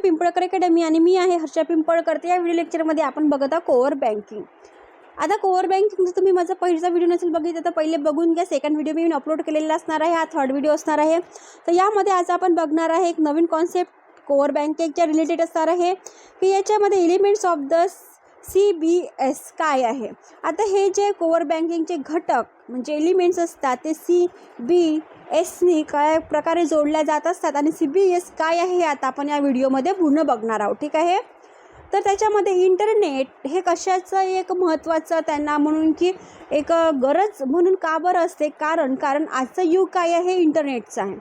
Pimpalkar academy आणि मी आहे हर्षा पिंपळकर. या व्हिडिओ लेक्चरमध्ये आपण बघत आहोत कोअर बँकिंग. आता कोअर बँकिंग तुम्ही माझा पहिला व्हिडिओ नसेल बघितलं तर पहिले बघून घ्या. सेकंड व्हिडिओ मी अपलोड केलेला असणार आहे. हा थर्ड व्हिडिओ असणार आहे. तर यामध्ये आज आपण बघणार आहे एक नवीन कॉन्सेप्ट कोअर बँकिंगच्या रिलेटेड असणार आहे. की याच्यामध्ये elements of the C B S काय आहे? आता हे जे कोअर बँकिंगचे घटक म्हणजे एलिमेंट्स असतात ते सी बी एसनी काय प्रकारे जोडल्या जात असतात आणि सी बी एस काय आहे हे आता आपण या व्हिडिओमध्ये पूर्ण बघणार आहोत ठीक आहे? तर त्याच्यामध्ये इंटरनेट हे कशाचं एक महत्त्वाचं त्यांना म्हणून की एक गरज म्हणून का बरं असते? कारण कारण आजचं युग काय आहे? इंटरनेटचं आहे.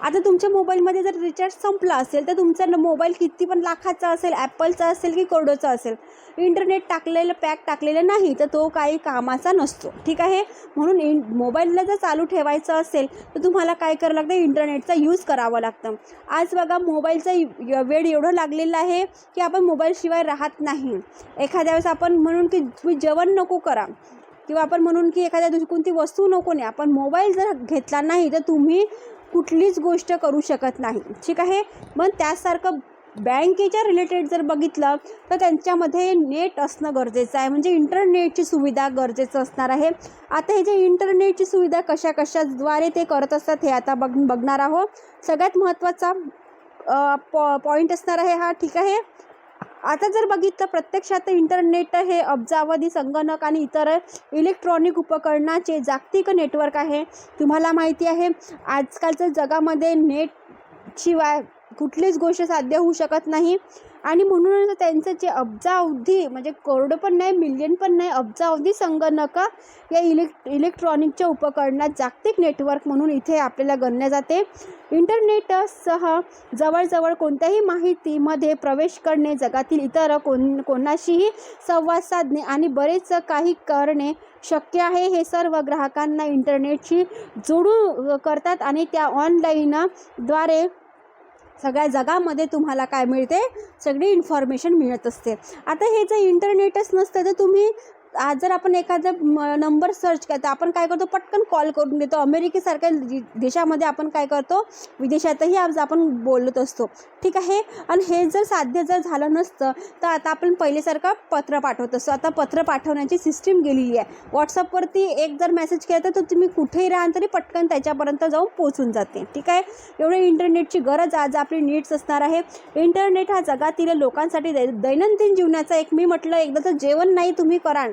आता तुमच्या मोबाईलमध्ये जर रिचार्ज संपला असेल तर तुमचा मोबाईल किती पण लाखाचा असेल ॲपलचा असेल की करोडोचा असेल इंटरनेट टाकलेलं पॅक टाकलेलं नाही तर तो काही कामाचा नसतो. ठीक आहे? म्हणून इन मोबाईलला जर चालू ठेवायचं असेल तर तुम्हाला काय करावं लागतं? इंटरनेटचा यूज करावं लागतं. आज बघा मोबाईलचा वेळ एवढं लागलेला आहे की आपण मोबाईलशिवाय राहत नाही. एखाद्या वेळेस आपण म्हणून की तुम्ही जेवण नको करा. किंवा आपण म्हणून की एखाद्या दिवशी कोणती वस्तू नको नाही आपण मोबाईल जर घेतला नाही तर तुम्ही कुठलीच गोष्ट करू शकत नाही. ठीक आहे? मग त्यासारखं बँकेच्या रिलेटेड जर बघितलं तर त्यांच्यामध्ये नेट असणं गरजेचं आहे. म्हणजे इंटरनेटची सुविधा गरजेचं असणार आहे. आता हे जे इंटरनेटची सुविधा कशा कशाद्वारे ते करत असतात हे आता बघ बघणार आहोत. सगळ्यात महत्त्वाचा पॉ पॉईंट असणार आहे हा. ठीक आहे? आता जर बघितलं प्रत्यक्षात इंटरनेट हे अब्जावधी संगणक आणि इतर इलेक्ट्रॉनिक उपकरणाचे जागतिक नेटवर्क आहे. तुम्हाला माहिती आहे आजकालच्या जगामध्ये नेट शिवाय कुठलीच गोष्ट साध्य होऊ शकत नाही. आणि म्हणूनच त्यांचं जे अब्जावधी म्हणजे करोडो पण नाही मिलियन पण नाही अब्जावधी संगणक या इलेक् इलेक्ट्रॉनिकच्या उपकरणात जागतिक नेटवर्क म्हणून इथे आपल्याला गणले जाते. इंटरनेटसह जवळजवळ कोणत्याही माहितीमध्ये प्रवेश करणे जगातील इतर कोण कोणाशीही संवाद साधणे आणि बरेच काही करणे शक्य आहे हे सर्व ग्राहकांना इंटरनेटशी जोडू करतात आणि त्या ऑनलाईनद्वारे सगळ्या जगामध्ये तुम्हाला काय मिळते? सगळी इन्फॉर्मेशन मिळत असते. आता हे जर इंटरनेटच नसतं तर तुम्ही आज जर आपण एखादा नंबर सर्च करतो आपण काय करतो? पटकन कॉल करून देतो अमेरिकेसारख्या देशामध्ये आपण काय करतो? विदेशातही आज आपण बोलत असतो. ठीक आहे? आणि हे जर साध्य जर झालं नसतं तर आता आपण पहिलेसारखं पत्र पाठवत असतो. आता पत्र पाठवण्याची सिस्टीम गेलेली आहे. व्हॉट्सअपवरती एक जर मेसेज केला तर तुम्ही कुठेही राहाल तरी पटकन त्याच्यापर्यंत जाऊन पोचून जाते. ठीक आहे? एवढे इंटरनेटची गरज आज आपली नीड्स असणार आहे. इंटरनेट हा जगातील लोकांसाठी दै दैनंदिन जीवनाचा एक मी म्हटलं एकदा तर जेवण नाही तुम्ही कराल.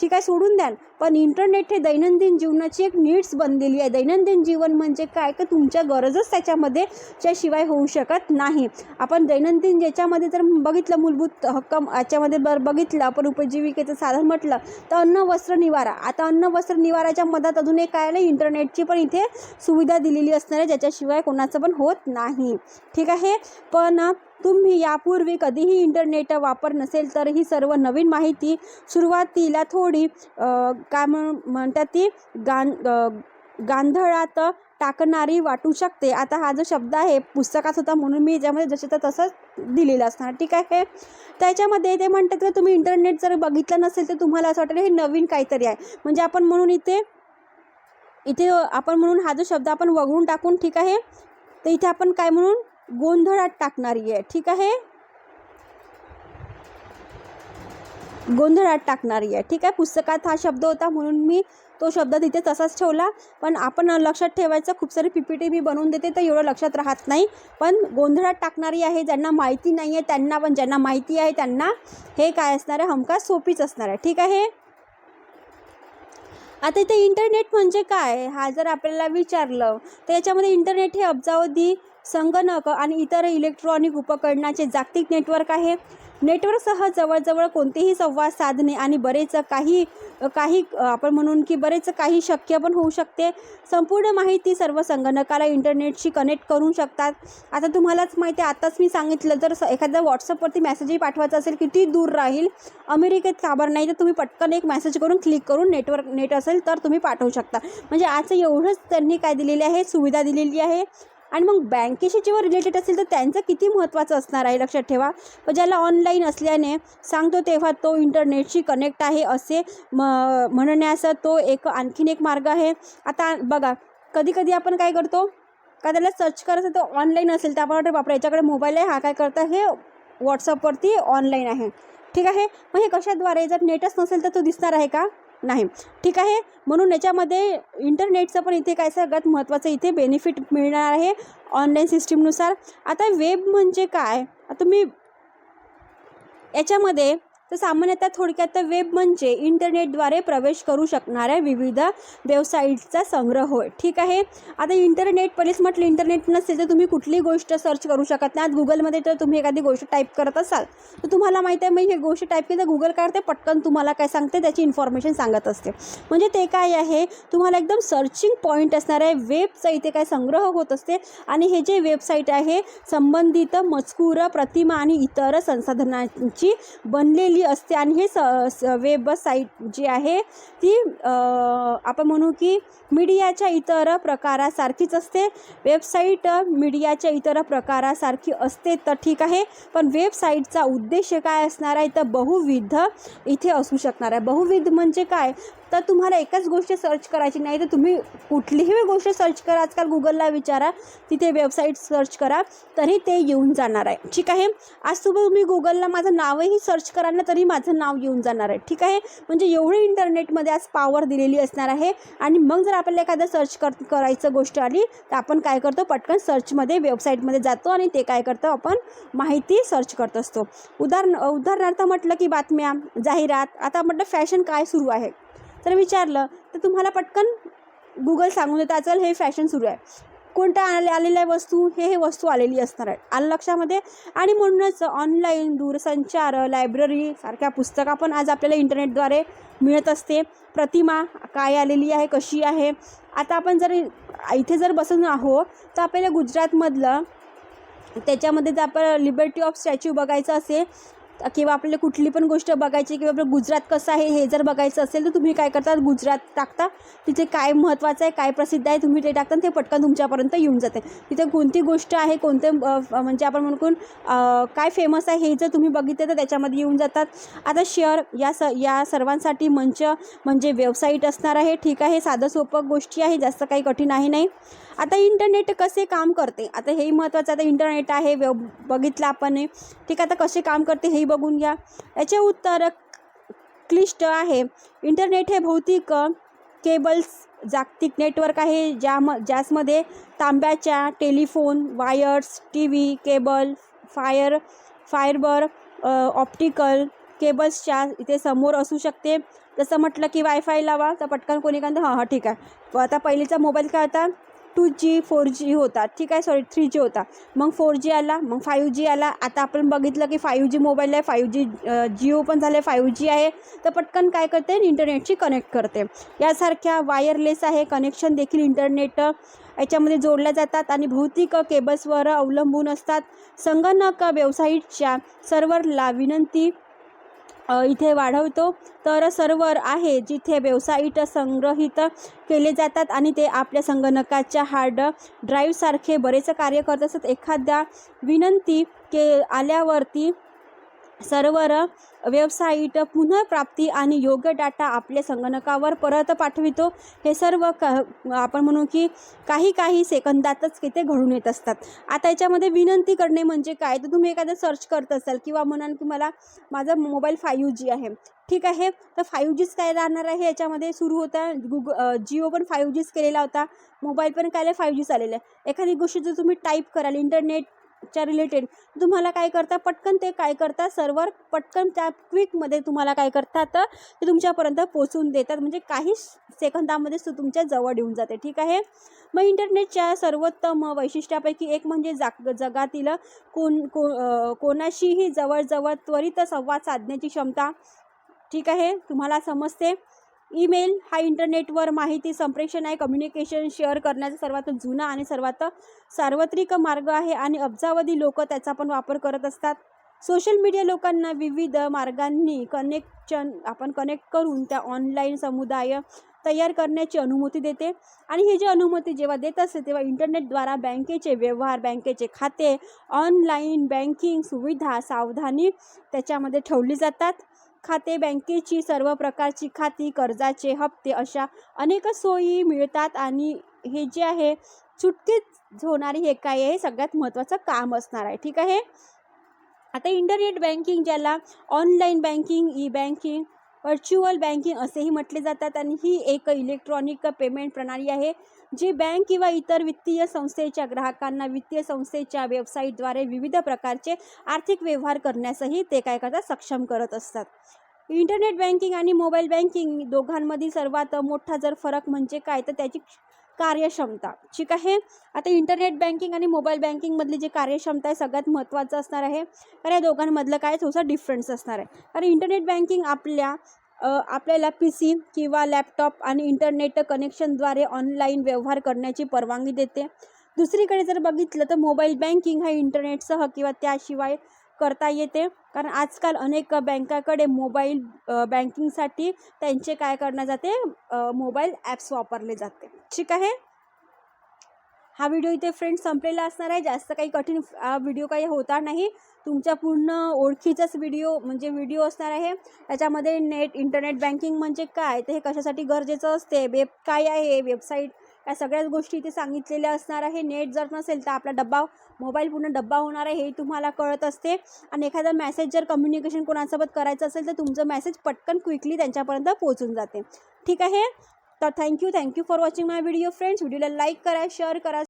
ठीक आहे सोडून द्याल? पण इंटरनेट हे दैनंदिन जीवनाची एक नीड्स बनलेली आहे. दैनंदिन जीवन म्हणजे काय? का तुमच्या गरजच त्याच्यामध्ये त्याशिवाय होऊ शकत नाही. आपण दैनंदिन ज्याच्यामध्ये जर बघितलं मूलभूत हक्क याच्यामध्ये बर बघितलं आपण उपजीविकेचं साधन म्हटलं तर अन्न वस्त्र निवारा. आता अन्न वस्त्र निवाराच्या मदत अजून एक काय आलं? इंटरनेटची पण इथे सुविधा दिलेली असणार आहे ज्याच्याशिवाय कोणाचं पण होत नाही. ठीक आहे? पण तुम्ही यापूर्वी कधीही इंटरनेट वापर नसेल तर ही सर्व नवीन माहिती सुरुवातीला थोडी काय म्हणतात ती गां गांधळात टाकणारी वाटू शकते. आता हा जो शब्द आहे पुस्तकात होता म्हणून मी याच्यामध्ये जसं तर तसंच दिलेलं असणार. ठीक आहे? त्याच्यामध्ये ते म्हणतात की तुम्ही इंटरनेट जर बघितलं नसेल तर तुम्हाला असं वाटेल हे नवीन काहीतरी आहे. म्हणजे आपण म्हणून इथे इथे आपण म्हणून हा जो शब्द आपण वगळून टाकून ठीक आहे? तर इथे आपण काय म्हणून गोंधळात टाकणारी आहे. ठीक आहे? गोंधळात टाकणारी आहे. ठीक आहे? पुस्तकात हा शब्द होता म्हणून मी तो शब्द तिथे तसाच ठेवला. पण आपण लक्षात ठेवायचं खूप सारी पी पी टी मी बनवून देते तर एवढं लक्षात राहत नाही. पण गोंधळात टाकणारी आहे ज्यांना माहिती नाही आहे त्यांना पण ज्यांना माहिती आहे त्यांना हे काय असणार आहे? हमखास सोपीच असणार आहे. ठीक आहे? आता इथे इंटरनेट म्हणजे काय? हा जर आपल्याला विचारलं तर याच्यामध्ये इंटरनेट हे अब्जावधी संगणक आणि इतर इलेक्ट्रॉनिक उपकरणाचे जागतिक नेटवर्क आहे. नेटवर्कसह जवळजवळ कोणतेही संवाद साधणे आणि बरेच काही काही आपण म्हणून की बरेच काही शक्य पण होऊ शकते. संपूर्ण माहिती सर्व संगणकाला इंटरनेटशी कनेक्ट करू शकतात. आता तुम्हालाच माहिती आहे आत्ताच मी सांगितलं जर एखाद्या व्हॉट्सअपवरती मेसेजही पाठवायचा असेल किती दूर राहील? अमेरिकेत काबर नाही तर तुम्ही पटकन एक मेसेज करून क्लिक करून नेटवर्क नेट असेल तर तुम्ही पाठवू शकता. म्हणजे आज एवढंच त्यांनी काय दिलेले आहे सुविधा दिलेली आहे. आणि मग बँकेशी जेव्हा रिलेटेड असेल तर त्यांचं किती महत्त्वाचं असणार आहे लक्षात ठेवा. पण ज्याला ऑनलाईन असल्याने सांगतो तेव्हा तो इंटरनेटशी कनेक्ट आहे असे म म्हणण्याचा तो एक आणखीन एक मार्ग आहे. आता बघा कधीकधी आपण काय करतो? का त्याला सर्च करायचं तर ऑनलाईन असेल तर आपण वाटतं बापरे याच्याकडे मोबाईल आहे हा काय करता? हे व्हॉट्सअपवरती ऑनलाईन आहे. ठीक आहे? मग हे कशाद्वारे? जर नेटच नसेल तर तो दिसणार आहे का? नाही. ठीक आहे? म्हणून याच्यामध्ये इंटरनेटचं पण इथे काय सगळ्यात महत्त्वाचं इथे बेनिफिट मिळणार आहे ऑनलाईन सिस्टीमनुसार आता वेब म्हणजे काय? तुम्ही याच्यामध्ये तर सामान्यतः थोडक्यात तर वेब म्हणजे इंटरनेटद्वारे प्रवेश करू शकणाऱ्या विविध वेबसाईटचा संग्रह होय. ठीक आहे? आता इंटरनेट पहिलेच म्हटलं इंटरनेट नसेल तर तुम्ही कुठलीही गोष्ट सर्च करू शकत नाही. आज गुगलमध्ये तर तुम्ही एखादी गोष्ट टाईप करत असाल तर तुम्हाला माहीत आहे मी हे गोष्ट टाईप केली तर गुगल काय करते? पटकन तुम्हाला काय सांगते? त्याची इन्फॉर्मेशन सांगत असते. म्हणजे ते काय आहे? तुम्हाला एकदम सर्चिंग पॉईंट असणाऱ्या वेबचा इथे काय संग्रह होत असते आणि हे जे वेबसाईट आहे संबंधित मजकूर प्रतिमा आणि इतर संसाधनांची बनलेली असते. आणि हे स स वेबसाईट जी आहे ती आपण म्हणू की मीडियाच्या इतर प्रकारासारखीच असते. वेबसाईट मीडियाच्या इतर प्रकारासारखी असते तर ठीक आहे. पण वेबसाईटचा उद्देश काय असणार आहे? तर बहुविध इथे असू शकणार आहे. बहुविध म्हणजे काय? तर तुम्हाला एकच गोष्ट सर्च करायची नाही तर तुम्ही कुठलीही गोष्ट सर्च करा. आजकाल गुगलला विचारा तिथे वेबसाईट सर्च करा तरी ते येऊन जाणार आहे. ठीक आहे? आज सुबह तुम्ही गुगलला माझं नावही सर्च करा ना तरी माझं नाव येऊन जाणार आहे. ठीक आहे? म्हणजे एवढी इंटरनेटमध्ये आज पॉवर दिलेली असणार आहे. आणि मग जर आपल्याला एखादं सर्च कर करायचं गोष्ट आली तर आपण काय करतो? पटकन सर्चमध्ये वेबसाईटमध्ये जातो आणि ते काय करतो? आपण माहिती सर्च करत असतो. उदाहरण उदाहरणार्थ म्हटलं की बातम्या जाहिरात. आता म्हटलं फॅशन काय सुरू आहे? तर विचारलं तर तुम्हाला पटकन गुगल सांगून देतं आजकाल हे फॅशन सुरू आहे. कोणत्या आले आलेल्या वस्तू हे हे वस्तू आलेली असणार आहे आलं लक्षामध्ये? आणि म्हणूनच ऑनलाईन दूरसंचार लायब्ररी सारख्या पुस्तकं पण आज आपल्याला इंटरनेटद्वारे मिळत असते. प्रतिमा काय आलेली आहे कशी आहे? आता आपण जर इथे जर बसून आहो तर आपल्याला गुजरातमधलं त्याच्यामध्ये जर आपण लिबर्टी ऑफ स्टॅच्यू बघायचं असेल किंवा आपल्याला कुठली पण गोष्ट बघायची किंवा आपलं गुजरात कसं आहे हे जर बघायचं असेल तर तुम्ही काय करता? गुजरात टाकता. तिथे काय महत्त्वाचं आहे काय प्रसिद्ध आहे तुम्ही ते टाकता ते पटकन तुमच्यापर्यंत येऊन जाते. तिथे कोणती गोष्ट आहे कोणते म्हणजे आपण म्हणून काय फेमस आहे हे जर तुम्ही बघितलं तर त्याच्यामध्ये येऊन जातात. आता शेअर या स या सर्वांसाठी मंच म्हणजे वेबसाईट असणार आहे. ठीक आहे साधं सोपं गोष्टी आहे जास्त काही कठीण आहे नाही. आता इंटरनेट कसे काम करते? आता हेही महत्त्वाचं आता इंटरनेट आहे व्यव बघितलं आपण ठीक आहे आता कसे काम करते हेही बघून घ्या. याचे उत्तर क्लिष्ट आहे. इंटरनेट हे भौतिक केबल्स जागतिक नेटवर्क आहे ज्या म ज्यासमध्ये तांब्याच्या telephone wires T V cable fire fibre optical केबल्सच्या इथे समोर असू शकते. जसं म्हटलं की वायफाय लावा तर पटकन कोणी काय हां हां ठीक आहे. आता पहिलीचा मोबाईल काय होता? टू जी फोर जी होता. ठीक आहे सॉरी थ्री जी होता. मग फोर जी आला मग फायू जी आला. आता आपण बघितलं की फाईव्ह जी मोबाईल आहे फाईव्ह जी जिओ पण झालं आहे फाईव्ह जी आहे. तर पटकन काय करते? इंटरनेटशी कनेक्ट करते. यासारख्या वायरलेस आहे कनेक्शन देखील इंटरनेट याच्यामध्ये जोडल्या जातात आणि भौतिक केबल्सवर अवलंबून असतात. संगणक वेबसाईटच्या सर्व्हरला विनंती इथे वाढवतो. तर सर्व्हर आहे जिथे वेबसाईट संग्रहित केले जातात आणि ते आपल्या संगणकाच्या हार्ड ड्राईव्हसारखे बरेच कार्य करत असतात एखाद्या विनंती के आल्यावरती सर्वर वेबसाईट पुनर्प्राप्ती आणि योग्य डाटा आपल्या संगणकावर परत पाठवितो. हे सर्व क आपण म्हणू की काही काही सेकंदातच तिथे घडून येत असतात. आता याच्यामध्ये विनंती करणे म्हणजे काय? तर तुम्ही एखादं सर्च करत असाल किंवा म्हणाल की मला माझा मोबाईल फायू जी आहे. ठीक आहे? तर फाईव्ह जीच काय राहणार आहे? याच्यामध्ये सुरू होता. गुग जिओ पण फायू जीच केलेला होता. मोबाईल पण काय फायू जीच आलेला? आहे एखादी गोष्ट जर तुम्ही टाईप कराल इंटरनेट च्या रिलेटेड तुम्हाला काय करता पटकन ते काय करता सर्वर पटकन त्या क्विकमध्ये तुम्हाला काय करतात ते तुमच्यापर्यंत पोचवून देतात. म्हणजे काही सेकंदामध्ये सु तुमच्या जवळ येऊन जाते. ठीक आहे? मग इंटरनेटच्या सर्वोत्तम वैशिष्ट्यापैकी एक म्हणजे जाग जगातील कोण को कोणाशीही जवळजवळ त्वरित संवाद साधण्याची क्षमता. ठीक आहे? तुम्हाला समजते? ईमेल हा इंटरनेटवर माहिती संप्रेषण आहे कम्युनिकेशन शेअर करण्याचा सर्वात जुना आणि सर्वात सार्वत्रिक मार्ग आहे आणि अब्जावधी लोक त्याचा पण वापर करत असतात. सोशल मीडिया लोकांना विविध मार्गांनी कनेक्शन आपण कनेक्ट करून त्या ऑनलाईन समुदाय तयार करण्याची अनुमती देते. आणि ही जी अनुमती जेव्हा देत असते तेव्हा इंटरनेटद्वारा बँकेचे व्यवहार बँकेचे खाते ऑनलाईन बँकिंग सुविधा सावधानी त्याच्यामध्ये ठेवली जातात. खाते बँकेची सर्व प्रकारची खाती कर्जाचे हप्ते अशा अनेक सोयी मिळतात आणि हे जे आहे चुटकीच होणारी हे काय आहे सगळ्यात महत्त्वाचं काम असणार आहे. ठीक आहे? आता इंटरनेट बँकिंग ज्याला online banking e banking virtual banking असेही म्हटले जातात आणि ही एक इलेक्ट्रॉनिक पेमेंट प्रणाली आहे जी बँक किंवा इतर वित्तीय संस्थेच्या ग्राहकांना वित्तीय संस्थेच्या वेबसाईटद्वारे विविध प्रकारचे आर्थिक व्यवहार करण्यासही ते काय करतात सक्षम करत असतात. इंटरनेट बँकिंग आणि मोबाईल बँकिंग दोघांमधील सर्वात मोठा जर फरक म्हणजे काय तर त्याची कार्यक्षमता. ठीक आहे? आता इंटरनेट बँकिंग आणि मोबाईल बँकिंगमधली जी कार्यक्षमता आहे सगळ्यात महत्त्वाचं असणार आहे. तर या दोघांमधलं काय थोडासा डिफरन्स असणार आहे. कारण इंटरनेट बँकिंग आपल्या आपल्याला पी सी किंवा लॅपटॉप आणि इंटरनेट कनेक्शनद्वारे ऑनलाईन व्यवहार करण्याची परवानगी देते. दुसरीकडे जर बघितलं तर मोबाईल बँकिंग हा इंटरनेटसह किंवा त्याशिवाय करता येते. कारण आजकाल अनेक बँकाकडे मोबाईल बँकिंगसाठी त्यांचे काय करण्यात जाते? मोबाईल ॲप्स वापरले जाते. ठीक आहे? हा व्हिडिओ इथे फ्रेंड संपलेला असणार आहे. जास्त काही कठीण व्हिडिओ काही होता नाही. तुमच्या पूर्ण ओळखीचाच व्हिडिओ म्हणजे व्हिडिओ असणार आहे. त्याच्यामध्ये नेट इंटरनेट बँकिंग म्हणजे काय? ते हे कशासाठी गरजेचं असते? वेब काय आहे? वेबसाईट या सगळ्याच गोष्टी इथे सांगितलेल्या असणार आहे. नेट जर नसेल तर आपला डब्बा मोबाईल पूर्ण डब्बा होणार आहे हे तुम्हाला कळत असते. आणि एखादा मेसेज जर कम्युनिकेशन कोणासोबत करायचं असेल तर तुमचं मेसेज पटकन क्विकली त्यांच्यापर्यंत पोहोचून जाते. ठीक आहे? तर thank you thank you for watching my video friends व्हिडिओला लाईक करा शेअर करा